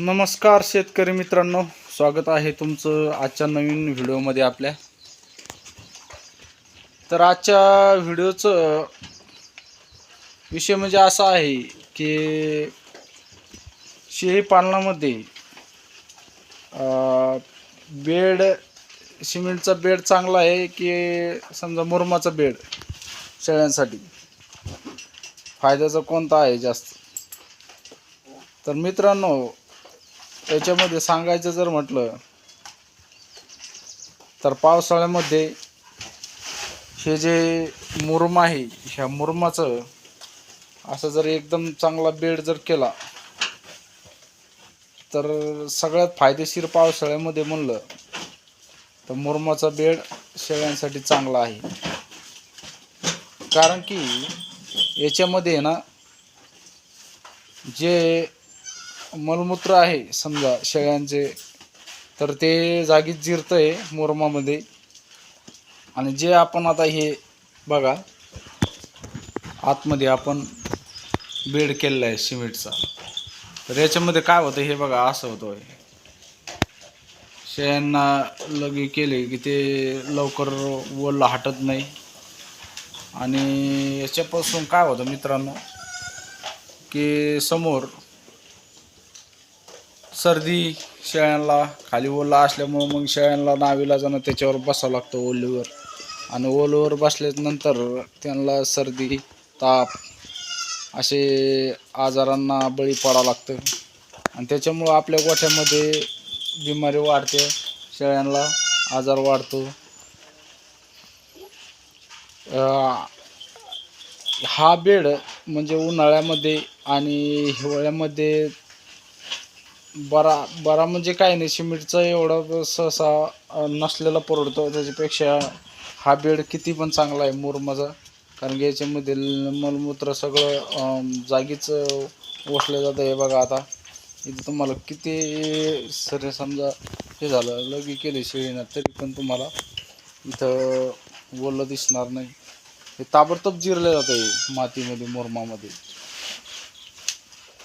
नमस्कार शेतकरी मित्रांनो स्वागत आहे तुमचं आजच्या नवीन व्हिडिओमध्ये आपल्या. तर आजच्या व्हिडिओचं विषय म्हणजे असा आहे की शेळी पालनामध्ये बेड सिमेंटचा बेड चांगला आहे की समजा मुरमाचा बेड शेळ्यांसाठी? फायद्याचा कोणता आहे जास्त? तर मित्रांनो त्याच्यामध्ये सांगायचं जर म्हटलं तर पावसाळ्यामध्ये हे जे मुरमा आहे ह्या मुरमाचं असं जर एकदम चांगला बेड जर केला तर सगळ्यात फायदेशीर पावसाळ्यामध्ये म्हणलं तर मुरमाचा बेड शेळ्यांसाठी चांगला आहे. कारण की याच्यामध्ये ना जे मलमूत्र आहे समजा शेळ्यांचे तर ते जागीच जिरतं आहे मुरमामध्ये. आणि जे आपण आता हे बघा आतमध्ये आपण बेड केलेला आहे सिमेंटचा. तर याच्यामध्ये काय होतं हे बघा असं होतं शेळ्यांना लगे केले की ते लवकर वल्ल हटत नाही. आणि याच्यापासून काय होतं मित्रांनो की समोर सर्दी शेळ्यांना खाली ओला असल्यामुळं मग शेळ्यांना नावीला जाणं त्याच्यावर बसावं लागतं ओलीवर. आणि ओलीवर बसल्यानंतर त्यांना सर्दी ताप असे आजारांना बळी पडावं लागतं. आणि त्याच्यामुळं आपल्या गोठ्यामध्ये बिमारी वाढते शेळ्यांना आजार वाढतो. हा बेड म्हणजे उन्हाळ्यामध्ये आणि हिवाळ्यामध्ये बरा बरा म्हणजे काय नाही सिमेंटचा एवढा सहसा नसलेला परवडतो. त्याच्यापेक्षा हा बेड किती पण चांगला आहे मुरमाचा कारण की याच्यामध्ये मलमूत्र सगळं जागीच ओसलं जातं हे बघा आता. इथं तुम्हाला किती सर समजा हे झालं लगी केले शेळीनं तरी पण तुम्हाला इथं ओलं दिसणार नाही. हे ताबडतोब जिरलं जातं हे मातीमध्ये मुरमामध्ये.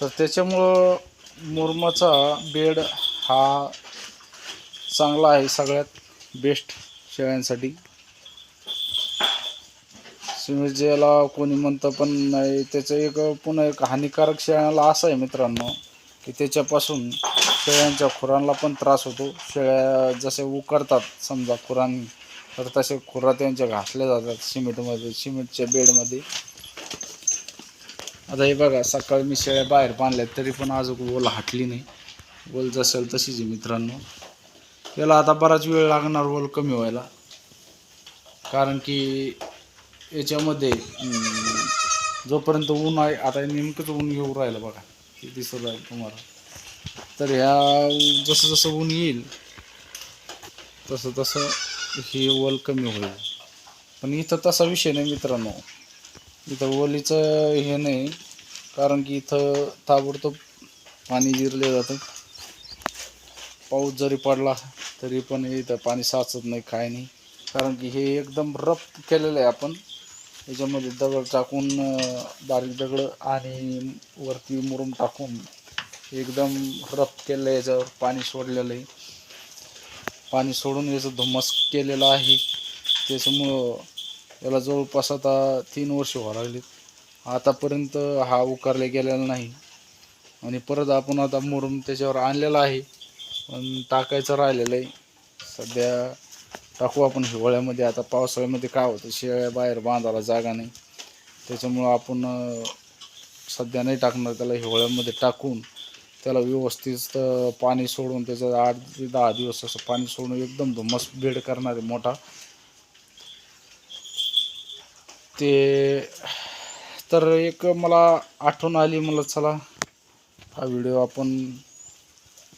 तर त्याच्यामुळं मुरमाचा बेड हा चांगला आहे सगळ्यात बेस्ट शेळ्यांसाठी. सिमेंट ज्याला कोणी म्हणतं पण नाही त्याचं एक पुन्हा एक हानिकारक शेळ्याला असं आहे मित्रांनो की त्याच्यापासून शेळ्यांच्या खुरांना पण त्रास होतो. शेळ्या जसे उकरतात समजा खुरांनी तर तसे खुरा त्यांच्या घासल्या जातात सिमेंटमध्ये सिमेंटच्या बेडमध्ये. आता हे बघा सकाळी मी शेळ्या बाहेर बांधल्या तरी पण अजून ओल हटली नाही. ओल जसेल तशीच आहे मित्रांनो. त्याला आता बराच वेळ लागणार ओल कमी व्हायला. कारण की याच्यामध्ये जोपर्यंत ऊन आहे आता नेमकंच ऊन येऊ राहिलं बघा. हे दिसत आहे तुम्हाला. तर ह्या जसं जसं ऊन येईल तसं तसं ही वल कमी होईल. पण इथं तसा विषय नाही मित्रांनो. इथं ओलीचं हे नाही कारण की इथं ताबडतोब पाणी जिरले जातं. पाऊस जरी पडला तरी पण इथं पाणी साचत नाही काय नाही. कारण की हे एकदम रफ केलेलं आहे आपण. याच्यामध्ये दगड टाकून बारीक दगड आणि वरती मुरुम टाकून एकदम रफ केलं आहे याच्यावर पाणी सोडलेलं आहे. पाणी सोडून याचं धुम्मस केलेलं आहे. त्याच्यामुळं याला जवळपास आता तीन वर्ष व्हावं लागलीत. आतापर्यंत हा उकारले गेलेला नाही. आणि परत आपण आता मुरुम त्याच्यावर आणलेला आहे. पण टाकायचं राहिलेलं आहे. सध्या टाकू आपण हिवाळ्यामध्ये. आता पावसाळ्यामध्ये काय होतं? शेळ्या बाहेर बांधायला जागा नाही. त्याच्यामुळं आपण सध्या नाही टाकणार त्याला हिवाळ्यामध्ये टाकून. त्याला व्यवस्थित पाणी सोडून त्याचं आठ ते दहा दिवस असं पाणी सोडून एकदम धुम्मस बेड करणार आहे मोठा ते तर एक मला आठवण आली मला चला हा व्हिडिओ आपण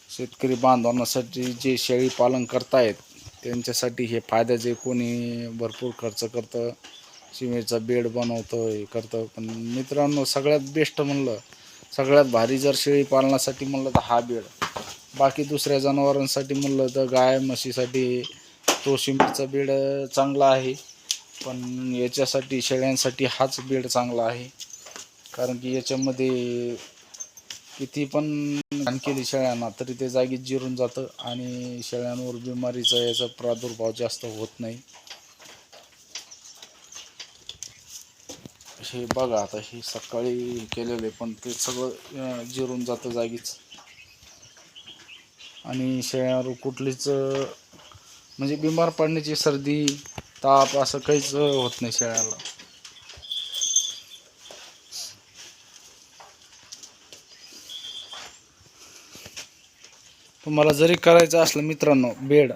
शेतकरी बांधवांसाठी जे शेळी पालन करतायत त्यांच्यासाठी हे फायद्याचे कोणी भरपूर खर्च करतं शिमेचा बेड बनवतं हे करतं. पण मित्रांनो सगळ्यात बेस्ट म्हणलं सगळ्यात भारी जर शेळी पालनासाठी म्हणलं तर हा बेड. बाकी दुसऱ्या जनावरांसाठी म्हणलं तर गाय म्हशीसाठी तो शिमेचा बेड चांगला आहे. पण याच्यासाठी शेळ्यांसाठी हाच बेड चांगला आहे. कारण की याच्यामध्ये किती पण घाण केली शेळ्यांना तरी ते जागीच जिरून जातं आणि शेळ्यांवर बिमारीचा याचा प्रादुर्भाव जास्त होत नाही. हे बघा आता हे सकाळी केलेले पण ते सगळं जिरून जातं जागीच. आणि शेळ्यावर कुठलीच म्हणजे बिमार पडण्याची सर्दी ताप असं काहीच होत नाही शेळ्याला तुम्हाला जरी करायचं असलं मित्रांनो बेड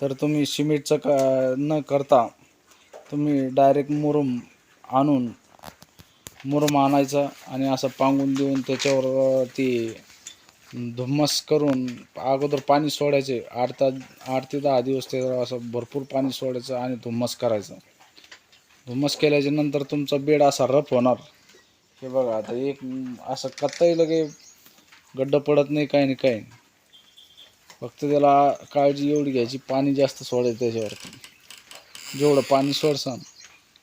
तर तुम्ही सिमेंटचं का न करता तुम्ही डायरेक्ट मुरुम आणून मुरुम आणायचा आणि असं पांगून देऊन त्याच्यावर ती धुम्मस करून अगोदर पाणी सोडायचे आठ तास आठ ते दहा दिवस ते असं भरपूर पाणी सोडायचं आणि धुम्मस करायचं. धुम्मस केल्याच्यानंतर तुमचा बेड असा रफ होणार. हे बघा आता एक असं कत्ताही लगे गड्डं पडत नाही काही नाही काही नाही. फक्त त्याला काळजी एवढी घ्यायची पाणी जास्त सोडायचं त्याच्यावरती. जेवढं पाणी सोडसान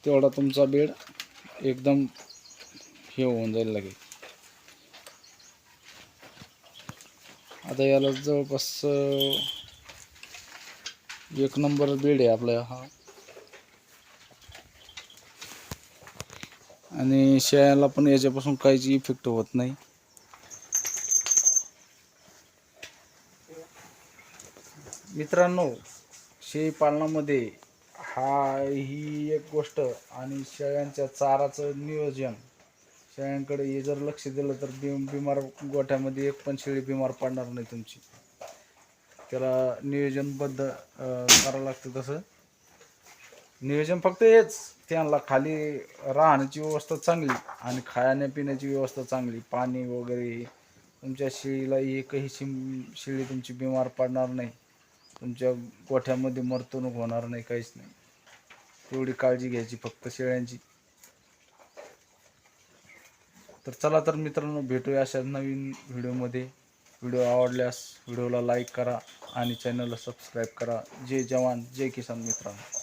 तेवढा तुमचा बेड एकदम हे होऊन जाईल लगे आता याला जवळपास एक नंबर बेड आहे आपला हा. आणि शेळ्याला पण याच्यापासून काहीच इफेक्ट होत नाही. मित्रांनो शेळी पालनामध्ये हा ही एक गोष्ट आणि शेळ्यांच्या चाराचं नियोजन शेळ्यांकडे हे जर लक्ष दिलं तर बि बिमार गोठ्यामध्ये एक पण शेळी बिमार पडणार नाही तुमची. त्याला नियोजनबद्ध करावं लागतं तसं. नियोजन फक्त हेच त्यांना खाली राहण्याची व्यवस्था चांगली आणि खाण्यापिण्याची व्यवस्था चांगली. पाणी वगैरे तुमच्या शेळीला एकही शिम शेळी तुमची बिमार पडणार नाही. तुमच्या गोठ्यामध्ये मर्तणूक होणार नाही काहीच नाही. तेवढी काळजी घ्यायची फक्त शेळ्यांची. तर चला तर मित्रांनो भेटूया अशा नवीन व्हिडिओमध्ये. व्हिडिओ आवडल्यास व्हिडिओला लाईक करा आणि चॅनलला सबस्क्राईब करा. जय जवान जय किसान मित्रांनो.